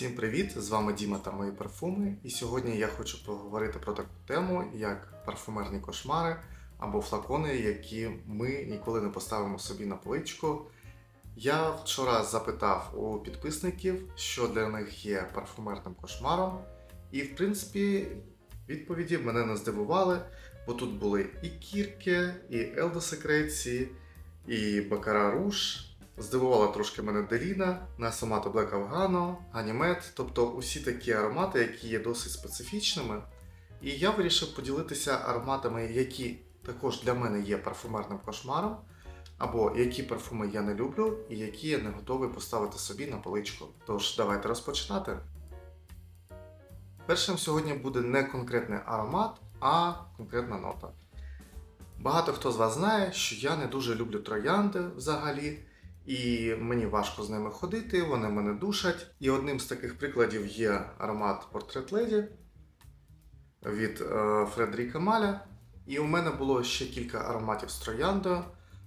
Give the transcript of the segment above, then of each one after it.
Всім привіт! З вами Діма та мої парфуми. І сьогодні я хочу поговорити про таку тему, як парфумерні кошмари або флакони, які ми ніколи не поставимо собі на поличку. Я вчора запитав у підписників, що для них є парфумерним кошмаром, і в принципі відповіді мене не здивували, бо тут були і кірки, і елдосекреції, і Бакара Руш. Здивувала трошки мене Деліна, Насомато Black Afgano, Ганімет, тобто усі такі аромати, які є досить специфічними. І я вирішив поділитися ароматами, які також для мене є парфумерним кошмаром, або які парфуми я не люблю, і які я не готовий поставити собі на поличку. Тож давайте розпочинати. Першим сьогодні буде не конкретний аромат, а конкретна нота. Багато хто з вас знає, що я не дуже люблю троянди взагалі. І мені важко з ними ходити, вони мене душать. І одним з таких прикладів є аромат Portrait Lady від е, Фредеріка Маля. І у мене було ще кілька ароматів з трояндою.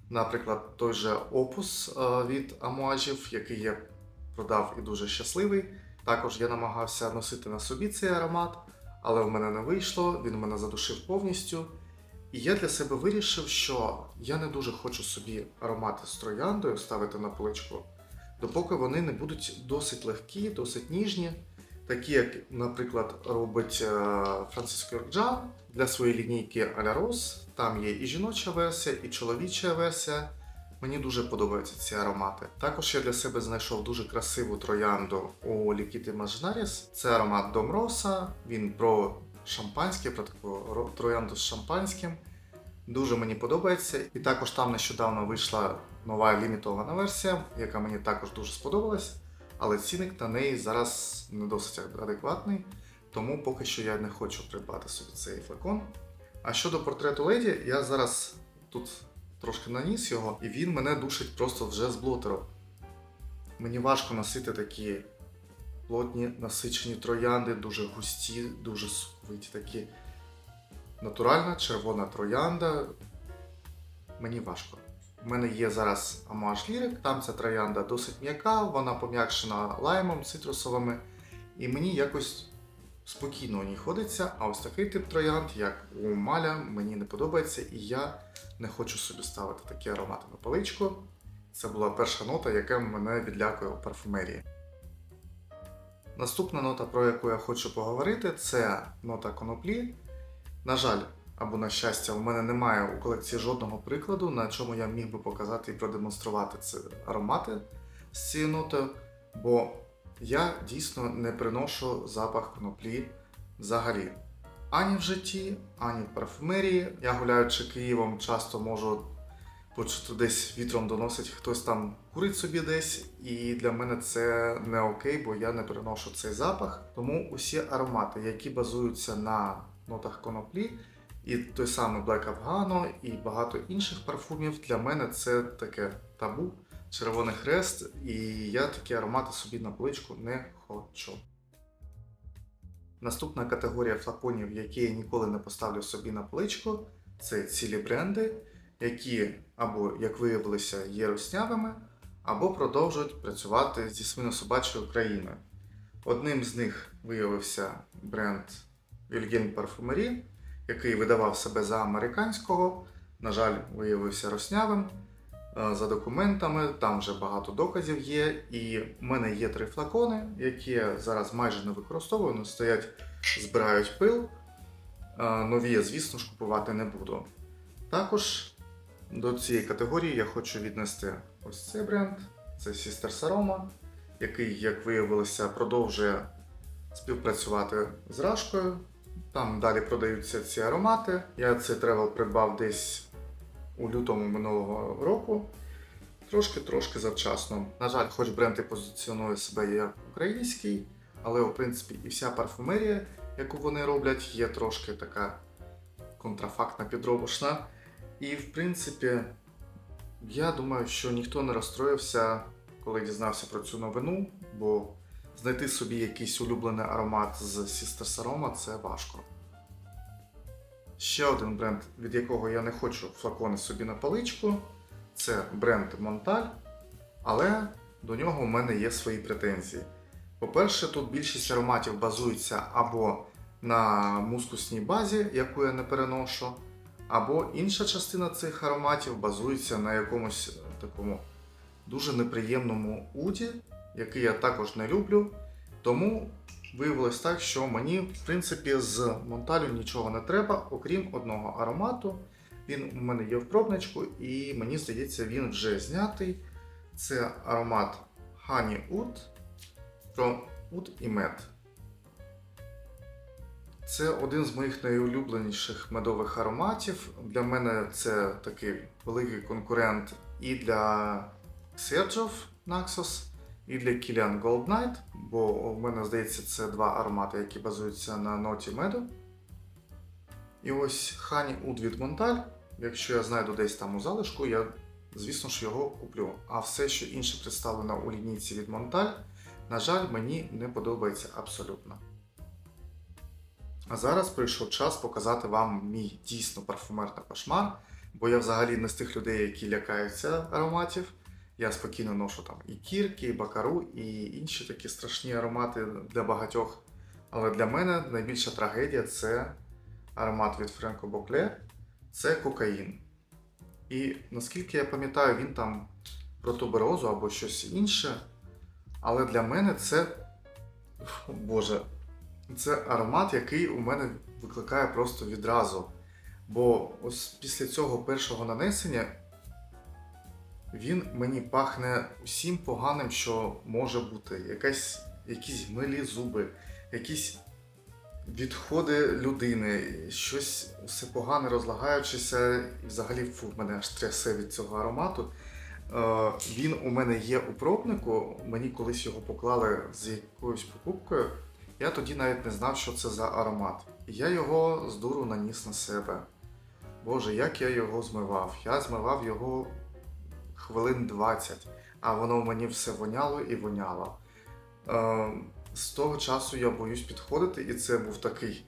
Наприклад, той же Опус е, від Амуажів, який я продав і дуже щасливий. Також я намагався носити на собі цей аромат, але в мене не вийшло, він мене задушив повністю. І я для себе вирішив, що я не дуже хочу собі аромати з трояндою ставити на поличку, допоки вони не будуть досить легкі, досить ніжні, такі, як, наприклад, робить е, Франциско Джан для своєї лінійки Аля Рос. Там є і жіноча версія, і чоловіча версія. Мені дуже подобаються ці аромати. Також я для себе знайшов дуже красиву троянду у Лікіти Мажнаріс. Це аромат Дом Роса. Він про шампанське, про таку троянду з шампанським. Дуже мені подобається. І також там нещодавно вийшла нова лімітована версія, яка мені також дуже сподобалась. Але цінник на неї зараз не досить адекватний, тому поки що я не хочу придбати собі цей флакон. А щодо портрету леді, я зараз тут трошки наніс його, і він мене душить просто вже з блотеру. Мені важко носити такі плотні насичені троянди, дуже густі, дуже соковиті такі. Натуральна червона троянда. Мені важко. У мене є зараз Amouage Lyric, там ця троянда досить м'яка, вона пом'якшена лаймом, цитрусовими, і мені якось спокійно у ній ходиться. А ось такий тип троянд, як у Маля, мені не подобається, і я не хочу собі ставити такі аромати на поличку. Це була перша нота, яка мене відлякує у парфумерії. Наступна нота, про яку я хочу поговорити, це нота коноплі. На жаль, або на щастя, у мене немає у колекції жодного прикладу, на чому я міг би показати і продемонструвати ці аромати з цією нотою, бо я дійсно не приношу запах коноплі взагалі. Ані в житті, ані в парфумерії. Я гуляючи Києвом, часто можу почути десь вітром доносить хтось там курить собі десь, і для мене це не окей, бо я не приношу цей запах. Тому усі аромати, які базуються на нотах коноплі, і той самий Black Afgano, і багато інших парфумів, для мене це таке табу, червоний хрест, і я такі аромати собі на поличку не хочу. Наступна категорія флаконів, які я ніколи не поставлю собі на поличку, це цілі бренди, які або, як виявилося, є руснявими, або продовжують працювати зі свинособачою країною. Одним з них виявився бренд Вільгельм Парфумері, який видавав себе за американського, на жаль, виявився роснявим. Е, За документами, там вже багато доказів є. І в мене є три флакони, які я зараз майже не використовую, вони стоять, збирають пил. Е, Нові звісно ж, купувати не буду. Також до цієї категорії я хочу віднести ось цей бренд, це Sisters Aroma, який, як виявилося, продовжує співпрацювати з Рашкою. Там далі продаються ці аромати. Я цей тревел придбав десь у лютому минулого року. Трошки-трошки завчасно. На жаль, хоч бренд і позиціонує себе як український, але в принципі і вся парфумерія, яку вони роблять, є трошки така контрафактна підробошна. І в принципі, я думаю, що ніхто не розстроївся, коли дізнався про цю новину, бо знайти собі якийсь улюблений аромат з Sisters Aroma це важко. Ще один бренд, від якого я не хочу флакони собі на паличку, це бренд Монталь, але до нього в мене є свої претензії. По-перше, тут більшість ароматів базується або на мускусній базі, яку я не переношу, або інша частина цих ароматів базується на якомусь е, такому дуже неприємному уді, який я також не люблю. Тому виявилось так, що мені, в принципі, з Монталю нічого не треба, окрім одного аромату. Він у мене є в пробничку, і мені здається, він вже знятий. Це аромат Honey Oud про Oud і мед. Це один з моїх найулюбленіших медових ароматів. Для мене це такий великий конкурент і для Sergio Naxos, і для Kilian Gold Night, бо у мене здається, це два аромати, які базуються на ноті меду. І ось Oud від Монталь. Якщо я знайду десь там у залишку, я, звісно ж, його куплю. А все, що інше представлено у лінійці від Монталь, на жаль, мені не подобається абсолютно. А зараз прийшов час показати вам мій дійсно парфумерний кошмар, бо я взагалі не з тих людей, які лякаються ароматів. Я спокійно ношу там і кірки, і бакару, і інші такі страшні аромати для багатьох. Але для мене найбільша трагедія це аромат від Френко Бокле, це кокаїн. І наскільки я пам'ятаю, він там про туберозу або щось інше. Але для мене це. Боже, це аромат, який у мене викликає просто відразу. Бо ось після цього першого нанесення він мені пахне усім поганим, що може бути. Якась, якісь гнилі зуби, якісь відходи людини, щось все погане розлагаючися, і взагалі фу, мене аж трясе від цього аромату. Е, він у мене є у пробнику, мені колись його поклали з якоюсь покупкою. Я тоді навіть не знав, що це за аромат. І я його з дуру наніс на себе. Боже, як я його змивав. Я змивав його хвилин 20, а воно в мені все воняло і воняло. Е, з того часу я боюсь підходити, і це був такий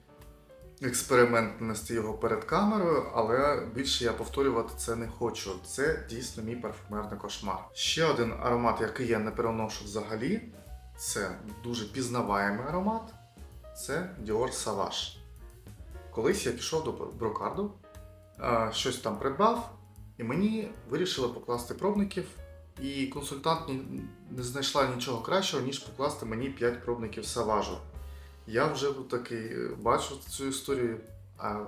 експеримент нести його перед камерою, але більше я повторювати це не хочу. Це дійсно мій парфумерний кошмар. Ще один аромат, який я не переношу взагалі, це дуже пізнаваємий аромат. Це Dior Savage. Колись я пішов до брокарду, е, щось там придбав, і мені вирішили покласти пробників. І консультант не знайшла нічого кращого, ніж покласти мені 5 пробників саважу. Я вже такий е, бачу цю історію а,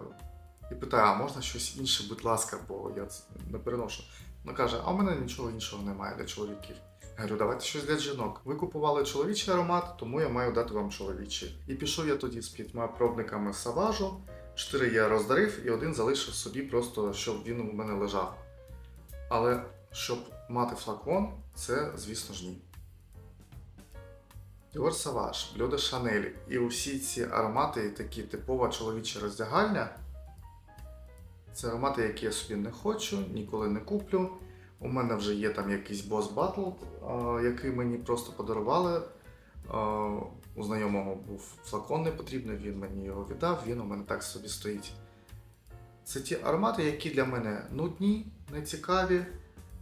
і питаю, а можна щось інше, будь ласка, бо я це не переношу. Вона каже, а у мене нічого іншого немає для чоловіків. Я говорю, давайте щось для жінок. Ви купували чоловічий аромат, тому я маю дати вам чоловічий. І пішов я тоді з п'ятьма пробниками саважу. Чотири я роздарив і один залишив собі, просто щоб він у мене лежав. Але щоб мати флакон, це, звісно ж, ні. Dior Savage, Bleu de Chanel і усі ці аромати, такі типова чоловіча роздягальня. Це аромати, які я собі не хочу, ніколи не куплю. У мене вже є там якийсь Battle, а, який мені просто подарували. У знайомого був флакон не потрібний, він мені його віддав, він у мене так собі стоїть. Це ті аромати, які для мене нудні, нецікаві,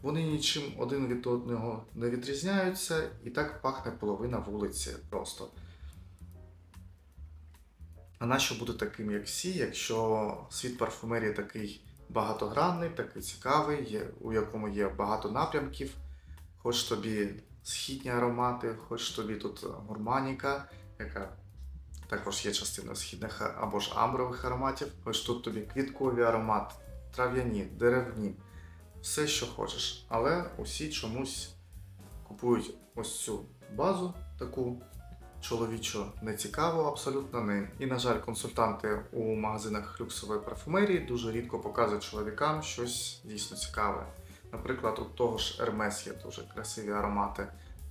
вони нічим один від одного не відрізняються, і так пахне половина вулиці просто. А нащо бути таким, як всі, якщо світ парфумерії такий багатогранний, такий цікавий, є- у якому є багато напрямків, хоч тобі східні аромати, хоч тобі тут гурманіка, яка також є частиною східних або ж амбрових ароматів, хоч тут тобі квіткові аромати, трав'яні, деревні, все, що хочеш. Але усі чомусь купують ось цю базу таку чоловічу нецікаву абсолютно не. І, на жаль, консультанти у магазинах люксової парфумерії дуже рідко показують чоловікам щось дійсно цікаве. Наприклад, у того ж Hermes є дуже красиві аромати,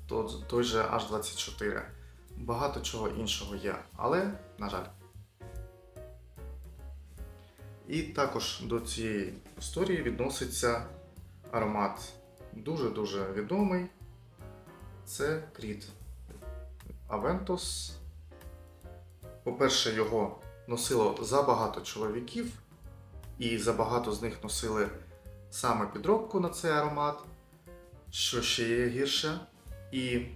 то- той же H24. Багато чого іншого є, але, на жаль. І також до цієї історії відноситься аромат дуже-дуже відомий. Це Кріт Aventus. По-перше, його носило забагато чоловіків, і забагато з них носили саме підробку на цей аромат, що ще є гірше. І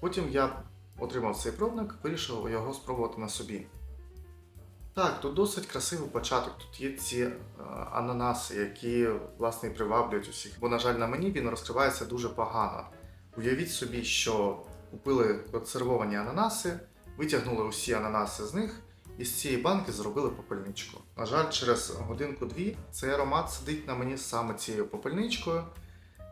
потім я отримав цей пробник, вирішив його спробувати на собі. Так, тут досить красивий початок. Тут є ці е, ананаси, які власне приваблюють усіх. Бо, на жаль, на мені він розкривається дуже погано. Уявіть собі, що купили консервовані ананаси, витягнули усі ананаси з них і з цієї банки зробили попельничку. На жаль, через годинку-дві цей аромат сидить на мені саме цією попельничкою,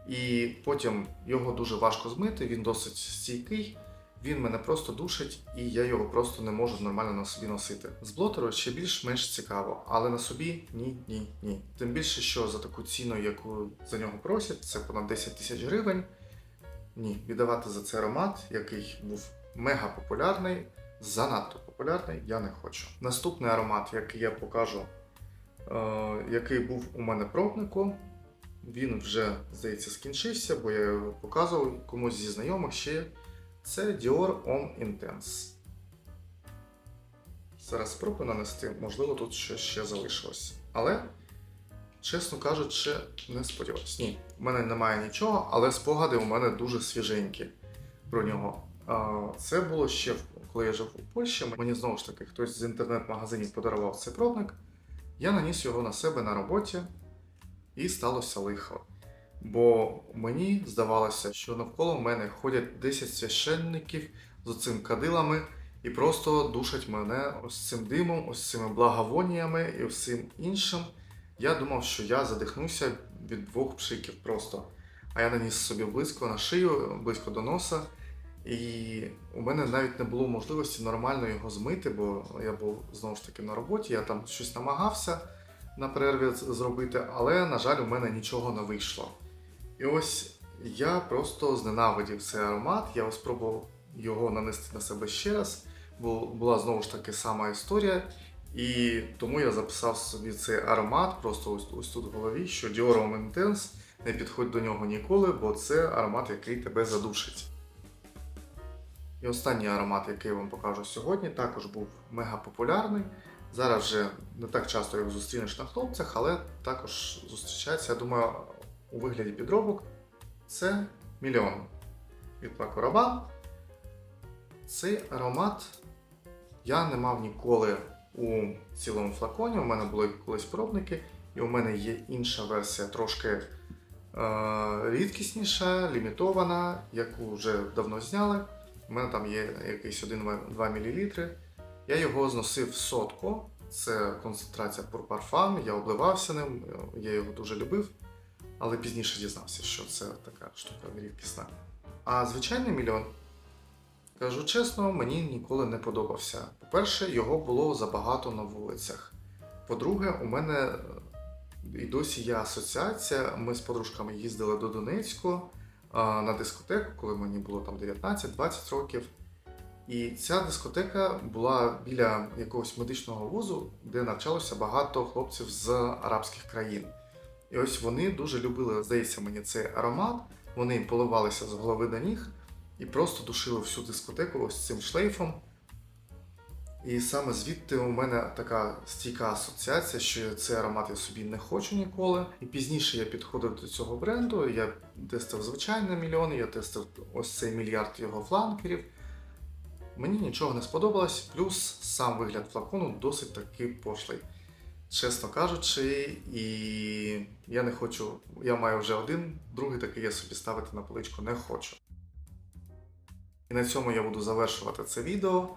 і потім його дуже важко змити, він досить стійкий. Він мене просто душить, і я його просто не можу нормально на собі носити. З блотеру ще більш-менш цікаво, але на собі ні, ні, ні. Тим більше, що за таку ціну, яку за нього просять, це понад 10 тисяч гривень. Ні, віддавати за цей аромат, який був мега популярний, занадто популярний, я не хочу. Наступний аромат, який я покажу, е, який був у мене пробнику, він вже, здається, скінчився, бо я його показував комусь зі знайомих ще. Це Dior Homme Intense. Зараз спробую нанести, можливо, тут щось ще залишилось. Але, чесно кажучи, не сподіваюся. Ні, в мене немає нічого, але спогади у мене дуже свіженькі про нього. Це було ще коли я жив у Польщі. Мені знову ж таки хтось з інтернет-магазинів подарував цей пробник. Я наніс його на себе на роботі, і сталося лихо. Бо мені здавалося, що навколо мене ходять 10 священників з цим кадилами і просто душать мене ось цим димом, ось цими благовоніями і всім іншим. Я думав, що я задихнуся від двох пшиків просто. А я наніс собі близько на шию, близько до носа. І у мене навіть не було можливості нормально його змити, бо я був знову ж таки на роботі, я там щось намагався на перерві зробити, але, на жаль, у мене нічого не вийшло. І ось я просто зненавидів цей аромат, я спробував його нанести на себе ще раз, бо була знову ж таки сама історія. І тому я записав собі цей аромат просто ось, ось тут в голові, що Dior Homme Intense не підходь до нього ніколи, бо це аромат, який тебе задушить. І останній аромат, який я вам покажу сьогодні, також був мега популярний. Зараз вже не так часто його зустрінеш на хлопцях, але також зустрічається, я думаю, у вигляді підробок. Це мільйон від Paco Rabanne. Цей аромат я не мав ніколи у цілому флаконі. У мене були колись пробники, і у мене є інша версія, трошки е, рідкісніша, лімітована, яку вже давно зняли. У мене там є якийсь 1-2 мл. Я його зносив в сотку. Це концентрація Parfum, я обливався ним, я його дуже любив, але пізніше дізнався, що це така штука рідкісна. А звичайний мільйон, кажу чесно, мені ніколи не подобався. По-перше, його було забагато на вулицях. По-друге, у мене е, і досі є асоціація. Ми з подружками їздили до Донецьку на дискотеку, коли мені було там 19-20 років. І ця дискотека була біля якогось медичного вузу, де навчалося багато хлопців з арабських країн. І ось вони дуже любили, здається мені, цей аромат. Вони поливалися з голови до ніг і просто душили всю дискотеку ось цим шлейфом. І саме звідти у мене така стійка асоціація, що цей аромат я собі не хочу ніколи. І пізніше я підходив до цього бренду, я тестив звичайний мільйон, я тестив ось цей мільярд його фланкерів. Мені нічого не сподобалось, плюс сам вигляд флакону досить таки пошлий. Чесно кажучи, і я не хочу, я маю вже один, другий такий я собі ставити на поличку не хочу. І на цьому я буду завершувати це відео.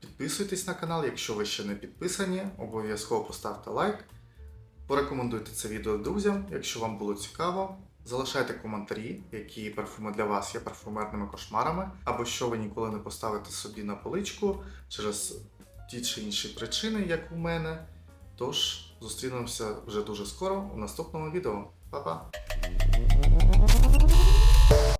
Підписуйтесь на канал, якщо ви ще не підписані, обов'язково поставте лайк. Порекомендуйте це відео друзям, якщо вам було цікаво. Залишайте коментарі, які парфуми для вас є парфумерними кошмарами, або що ви ніколи не поставите собі на поличку через ті чи інші причини, як у мене. Тож зустрінемося вже дуже скоро у наступному відео. Па-па!